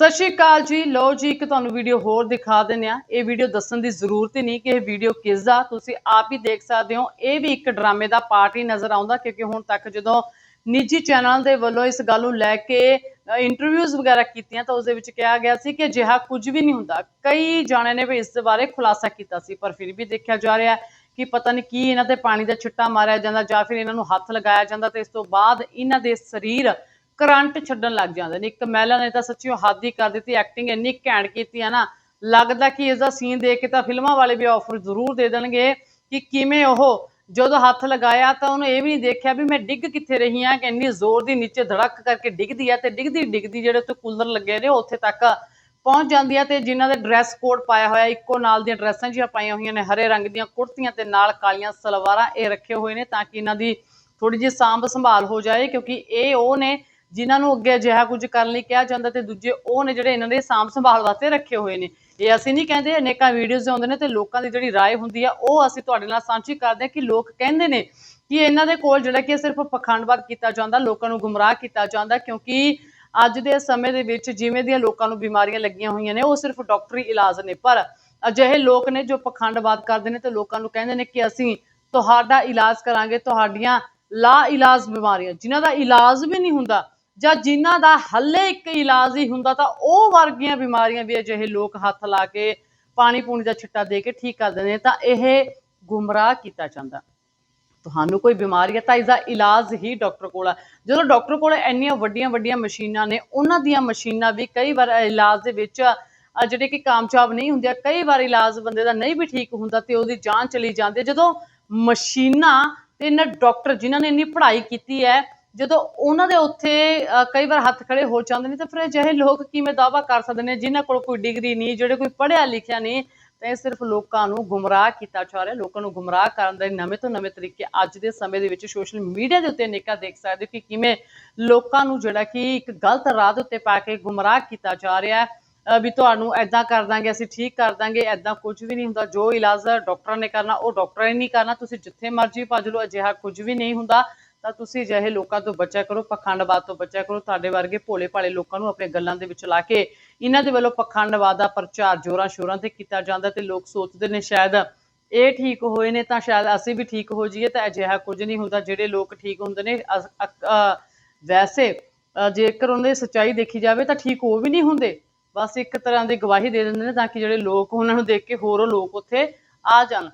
ਸਤਿ ਸ਼੍ਰੀ ਅਕਾਲ ਜੀ। ਲਓ ਜੀ, ਇੱਕ ਤੁਹਾਨੂੰ ਵੀਡੀਓ ਹੋਰ ਦਿਖਾ ਦਿੰਦੇ ਆ ਇਹ ਵੀਡੀਓ ਦੱਸਣ ਦੀ ਜ਼ਰੂਰਤ ਹੀ ਨਹੀਂ ਕਿ ਇਹ ਵੀਡੀਓ ਕਿਸ ਦਾ। ਤੁਸੀਂ ਆਪ ਹੀ ਦੇਖ ਸਕਦੇ ਹੋ। ਇਹ ਵੀ ਇੱਕ ਡਰਾਮੇ ਦਾ ਪਾਰਟ ਹੀ ਨਜ਼ਰ ਆਉਂਦਾ ਕਿਉਂਕਿ ਹੁਣ ਤੱਕ ਜਦੋਂ ਨਿੱਜੀ ਚੈਨਲ ਦੇ ਵੱਲੋਂ ਇਸ ਗੱਲ ਨੂੰ ਲੈ ਕੇ ਇੰਟਰਵਿਊਜ਼ ਵਗੈਰਾ ਕੀਤੀਆਂ ਤਾਂ ਉਸ ਦੇ ਵਿੱਚ ਕਿਹਾ ਗਿਆ ਸੀ ਕਿ ਅਜਿਹਾ ਕੁਝ ਵੀ ਨਹੀਂ ਹੁੰਦਾ। ਕਈ ਜਾਣਿਆਂ ਨੇ ਵੀ ਇਸ ਦੇ ਬਾਰੇ ਖੁਲਾਸਾ ਕੀਤਾ ਸੀ, ਪਰ ਫਿਰ ਵੀ ਦੇਖਿਆ ਜਾ ਰਿਹਾ ਹੈ ਕਿ ਪਤਾ ਨਹੀਂ ਕੀ ਇਹਨਾਂ ਤੇ ਪਾਣੀ ਦਾ ਛਿੱਟਾ ਮਾਰਿਆ ਜਾਂਦਾ ਜਾਂ ਫਿਰ ਇਹਨਾਂ ਨੂੰ ਹੱਥ ਲਗਾਇਆ ਜਾਂਦਾ ਤੇ ਇਸ ਤੋਂ ਬਾਅਦ ਇਹਨਾਂ ਦੇ ਸਰੀਰ ਕਰੰਟ ਛੱਡਣ ਲੱਗ ਜਾਂਦੇ ਨੇ। ਇੱਕ ਮਹਿਲਾ ਨੇ ਤਾਂ ਸੱਚੀ ਉਹ ਹੱਦ ਹੀ ਕਰ ਦਿੱਤੀ ਐਕਟਿੰਗ ਇੰਨੀ ਘੈਂਟ ਕੀਤੀ ਹੈ ਨਾ, ਲੱਗਦਾ ਕਿ ਇਸ ਦਾ ਸੀਨ ਦੇਖ ਕੇ ਤਾਂ ਫਿਲਮਾਂ ਵਾਲੇ ਵੀ ਆਫਰ ਜ਼ਰੂਰ ਦੇ ਦੇਣਗੇ ਕਿ ਕਿਵੇਂ ਉਹ ਜਦੋਂ ਹੱਥ ਲਗਾਇਆ ਤਾਂ ਉਹਨੂੰ ਇਹ ਵੀ ਨਹੀਂ ਦੇਖਿਆ ਵੀ ਮੈਂ ਡਿੱਗ ਕਿੱਥੇ ਰਹੀ ਹਾਂ ਕਿ ਇੰਨੀ ਜ਼ੋਰ ਦੀ ਨੀਚੇ ਧੜਕ ਕਰਕੇ ਡਿੱਗਦੀ ਹੈ ਤੇ ਡਿੱਗਦੀ ਡਿੱਗਦੀ ਜਿਹੜੇ ਉੱਥੇ ਕੂਲਰ ਲੱਗੇ ਨੇ ਉੱਥੇ ਤੱਕ ਪਹੁੰਚ ਜਾਂਦੀ ਹੈ ਤੇ ਜਿਨ੍ਹਾਂ ਦੇ ਡਰੈਸ ਕੋਡ ਪਾਇਆ ਹੋਇਆ, ਇੱਕੋ ਨਾਲ ਦੀਆਂ ਡਰੈਸਾਂ ਜਿਹੀਆਂ ਪਾਈਆਂ ਹੋਈਆਂ ਨੇ, ਹਰੇ ਰੰਗ ਦੀਆਂ ਕੁੜਤੀਆਂ ਤੇ ਨਾਲ ਕਾਲੀਆਂ ਸਲਵਾਰਾਂ ਇਹ ਰੱਖੇ ਹੋਏ ਨੇ ਤਾਂ ਕਿ ਇਹਨਾਂ ਦੀ ਥੋੜੀ ਜਿਹੀ ਸਾਂਭ ਸੰਭਾਲ ਹੋ ਜਾਏ ਕਿਉਂਕਿ ਇਹ ਉਹ ਨੇ ਜਿਨ੍ਹਾਂ ਨੂੰ ਅੱਗੇ ਅਜਿਹਾ ਕੁਝ ਕਰਨ ਲਈ ਕਿਹਾ ਜਾਂਦਾ ਤੇ ਦੂਜੇ ਉਹ ਨੇ ਜਿਹੜੇ ਇਹਨਾਂ ਦੇ ਸਾਂਭ ਸੰਭਾਲ ਵਾਸਤੇ ਰੱਖੇ ਹੋਏ ਨੇ ਇਹ ਅਸੀਂ ਨਹੀਂ ਕਹਿੰਦੇ ਅਨੇਕਾਂ ਵੀਡੀਓਜ਼ ਆਉਂਦੇ ਨੇ ਤੇ ਲੋਕਾਂ ਦੀ ਜਿਹੜੀ رائے ਹੁੰਦੀ ਆ ਉਹ ਅਸੀਂ ਤੁਹਾਡੇ ਨਾਲ ਸਾਂਝੀ ਕਰਦੇ ਹਾਂ ਕਿ ਲੋਕ ਕਹਿੰਦੇ ਨੇ ਕਿ ਇਹਨਾਂ ਦੇ ਕੋਲ ਜਿਹੜਾ ਕਿ ਸਿਰਫ ਪਖੰਡਵਾਦ ਕੀਤਾ ਜਾਂਦਾ ਲੋਕਾਂ ਨੂੰ ਗੁੰਮਰਾਹ ਕੀਤਾ ਜਾਂਦਾ ਕਿਉਂਕਿ ਅੱਜ ਦੇ ਸਮੇਂ ਦੇ ਵਿੱਚ ਜਿਵੇਂ ਦੀਆਂ ਲੋਕਾਂ ਨੂੰ ਬਿਮਾਰੀਆਂ ਲੱਗੀਆਂ ਹੋਈਆਂ ਨੇ ਉਹ ਸਿਰਫ ਡਾਕਟਰੀ ਇਲਾਜ ਨੇ ਪਰ ਅਜਿਹੇ ਲੋਕ ਨੇ ਜੋ ਪਖੰਡਵਾਦ ਕਰਦੇ ਨੇ ਤੇ ਲੋਕਾਂ ਨੂੰ ਕਹਿੰਦੇ ਨੇ ਕਿ ਅਸੀਂ ਤੁਹਾਡਾ ਇਲਾਜ ਕਰਾਂਗੇ ਤੁਹਾਡੀਆਂ ਲਾ ਇਲਾਜ ਬਿਮਾਰੀਆਂ ਜਿਨ੍ਹਾਂ ਦਾ ਇਲਾਜ ਵੀ ਨਹੀਂ ਹੁੰਦਾ ਜਾਂ ਜਿਨ੍ਹਾਂ ਦਾ ਹੱਲੇ ਇੱਕ ਇਲਾਜ ਹੀ ਹੁੰਦਾ ਤਾਂ ਉਹ ਵਰਗੀਆਂ ਬਿਮਾਰੀਆਂ ਵੀ ਅਜਿਹੇ ਲੋਕ ਹੱਥ ਲਾ ਕੇ ਪਾਣੀ ਪੂਣੀ ਦਾ ਛਿੱਟਾ ਦੇ ਕੇ ਠੀਕ ਕਰ ਦਿੰਦੇ ਤਾਂ ਇਹ ਗੁੰਮਰਾਹ ਕੀਤਾ ਜਾਂਦਾ। ਤੁਹਾਨੂੰ ਕੋਈ ਬਿਮਾਰੀ ਹੈ ਤਾਂ ਇਸ ਦਾ ਇਲਾਜ ਹੀ ਡਾਕਟਰ ਕੋਲ ਆ। ਜਦੋਂ ਡਾਕਟਰ ਕੋਲ ਇੰਨੀਆਂ ਵੱਡੀਆਂ ਵੱਡੀਆਂ ਮਸ਼ੀਨਾਂ ਨੇ, ਉਹਨਾਂ ਦੀਆਂ ਮਸ਼ੀਨਾਂ ਵੀ ਕਈ ਵਾਰ ਇਲਾਜ ਦੇ ਵਿੱਚ ਜਿਹੜੇ ਕਿ ਕਾਮਯਾਬ ਨਹੀਂ ਹੁੰਦੇ, ਕਈ ਵਾਰ ਇਲਾਜ ਬੰਦੇ ਦਾ ਨਹੀਂ ਵੀ ਠੀਕ ਹੁੰਦਾ ਤੇ ਉਹਦੀ ਜਾਨ ਚਲੀ ਜਾਂਦੀ ਜਦੋਂ ਮਸ਼ੀਨਾਂ ਤੇ ਇਹਨਾਂ ਡਾਕਟਰ ਜਿਨ੍ਹਾਂ ਨੇ ਇੰਨੀ ਪੜ੍ਹਾਈ ਕੀਤੀ ਹੈ ਜਦੋਂ ਉਹਨਾਂ ਦੇ ਉੱਥੇ ਕਈ ਵਾਰ ਹੱਥ ਖੜੇ ਹੋ ਜਾਂਦੇ ਨੇ, ਤਾਂ ਫਿਰ ਅਜਿਹੇ ਲੋਕ ਕਿਵੇਂ ਦਾਅਵਾ ਕਰ ਸਕਦੇ ਨੇ, ਜਿਨ੍ਹਾਂ ਕੋਲ ਕੋਈ ਡਿਗਰੀ ਨਹੀਂ, ਜਿਹੜੇ ਕੋਈ ਪੜ੍ਹਿਆ ਲਿਖਿਆ ਨਹੀਂ, ਤਾਂ ਇਹ ਸਿਰਫ ਲੋਕਾਂ ਨੂੰ ਗੁੰਮਰਾਹ ਕੀਤਾ ਜਾ ਰਿਹਾ, ਲੋਕਾਂ ਨੂੰ ਗੁੰਮਰਾਹ ਕਰਨ ਦੇ ਨਵੇਂ ਤੋਂ ਨਵੇਂ ਤਰੀਕੇ ਅੱਜ ਦੇ ਸਮੇਂ ਦੇ ਵਿੱਚ ਸੋਸ਼ਲ ਮੀਡੀਆ ਦੇ ਉੱਤੇ ਅਨੇਕਾਂ ਦੇਖ ਸਕਦੇ ਹੋ ਕਿ ਕਿਵੇਂ ਲੋਕਾਂ ਨੂੰ ਜਿਹੜਾ ਕਿ ਇੱਕ ਗਲਤ ਰਾਹ ਦੇ ਉੱਤੇ ਪਾ ਕੇ ਗੁੰਮਰਾਹ ਕੀਤਾ ਜਾ ਰਿਹਾ ਹੈ। ਵੀ ਤੁਹਾਨੂੰ ਐਦਾਂ ਕਰ ਦਾਂਗੇ, ਅਸੀਂ ਠੀਕ ਕਰ ਦਾਂਗੇ ਐਦਾਂ ਕੁਝ ਵੀ ਨਹੀਂ ਹੁੰਦਾ, ਜੋ ਇਲਾਜ ਡਾਕਟਰਾਂ ਨੇ ਕਰਨਾ, ਉਹ ਡਾਕਟਰਾਂ ਨੇ ਨਹੀਂ ਕਰਨਾ, ਤੁਸੀਂ ਜਿੱਥੇ ਮਰਜ਼ੀ ਭੱਜ ਲਓ, ਅਜਿਹਾ ਕੁਝ ਵੀ ਨਹੀਂ ਹੁੰਦਾ। ਤਾਂ ਤੁਸੀਂ ਅਜਿਹੇ ਲੋਕਾਂ ਤੋਂ ਬਚਿਆ ਕਰੋ, ਪਖੰਡਵਾਦ ਤੋਂ ਬਚਿਆ ਕਰੋ, ਤੁਹਾਡੇ ਵਰਗੇ ਭੋਲੇ ਭਾਲੇ ਲੋਕਾਂ ਨੂੰ ਆਪਣੇ ਗੱਲਾਂ ਦੇ ਵਿੱਚ ਲਾ ਕੇ ਇਹਨਾਂ ਦੇ ਵੱਲੋਂ ਪਖੰਡਵਾਦ ਦਾ ਪ੍ਰਚਾਰ ਜ਼ੋਰਾਂ ਸ਼ੋਰਾਂ ਤੇ ਕੀਤਾ ਜਾਂਦਾ ਤੇ ਲੋਕ ਸੋਚਦੇ ਨੇ ਸ਼ਾਇਦ ਇਹ ਠੀਕ ਹੋਏ ਨੇ ਤਾਂ ਸ਼ਾਇਦ ਅਸੀਂ ਵੀ ਠੀਕ ਹੋ ਜਾਈਏ ਤਾਂ ਅਜਿਹਾ ਕੁਝ ਨਹੀਂ ਹੁੰਦਾ। ਜਿਹੜੇ ਲੋਕ ਠੀਕ ਹੁੰਦੇ ਨੇ ਵੈਸੇ ਜੇਕਰ ਉਹਨਾਂ ਦੀ ਸੱਚਾਈ ਦੇਖੀ ਜਾਵੇ ਤਾਂ ਠੀਕ ਉਹ ਵੀ ਨਹੀਂ ਹੁੰਦੇ। ਬਸ ਇੱਕ ਤਰ੍ਹਾਂ ਦੀ ਗਵਾਹੀ ਦੇ ਦਿੰਦੇ ਨੇ ਤਾਂ ਕਿ ਜਿਹੜੇ ਲੋਕ ਉਹਨਾਂ ਨੂੰ ਦੇਖ ਕੇ ਹੋਰ ਲੋਕ ਉੱਥੇ ਆ ਜਾਣ।